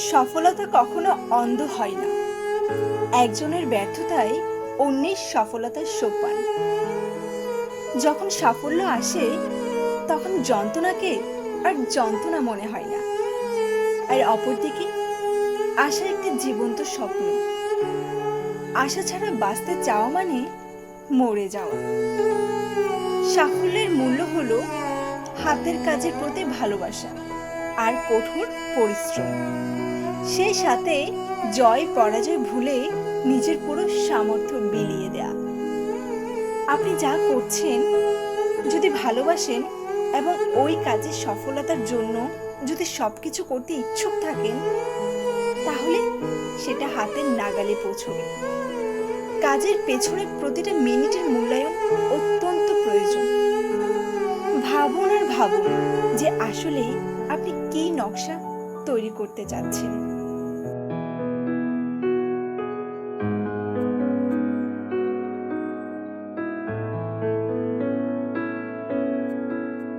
সফলতা কখনো অন্ধ হয় না। একজনের ব্যর্থতায় অন্যের সফলতার সোপান। যখন সাফল্য আসে, তখন যন্ত্রণাকে আর যন্ত্রণা মনে হয় না। আর অপরদিকে, আশা একটি জীবন্ত স্বপ্ন। আশা ছাড়া বাঁচতে চাওয়া মানে মরে যাওয়া। সাফল্যের মূল্য হলো হাতের কাজের প্রতি ভালোবাসা আর কঠোর পরিশ্রম। সেই সাথে জয় পরাজয় ভুলে নিজের পুরো সামর্থ্য বিলিয়ে দেয়া। আপনি যা করছেন, যদি ভালোবাসেন এবং ওই কাজের সফলতার জন্য যদি সবকিছু করতে ইচ্ছুক থাকেন, তাহলে সেটা হাতের নাগালে পৌঁছবে। কাজের পেছনে প্রতিটা মিনিটের মূল্যায়ন অত্যন্ত প্রয়োজন। ভাবুন আর ভাবুন যে আসলে আপনি কি নকশা তৈরি করতে চাচ্ছেন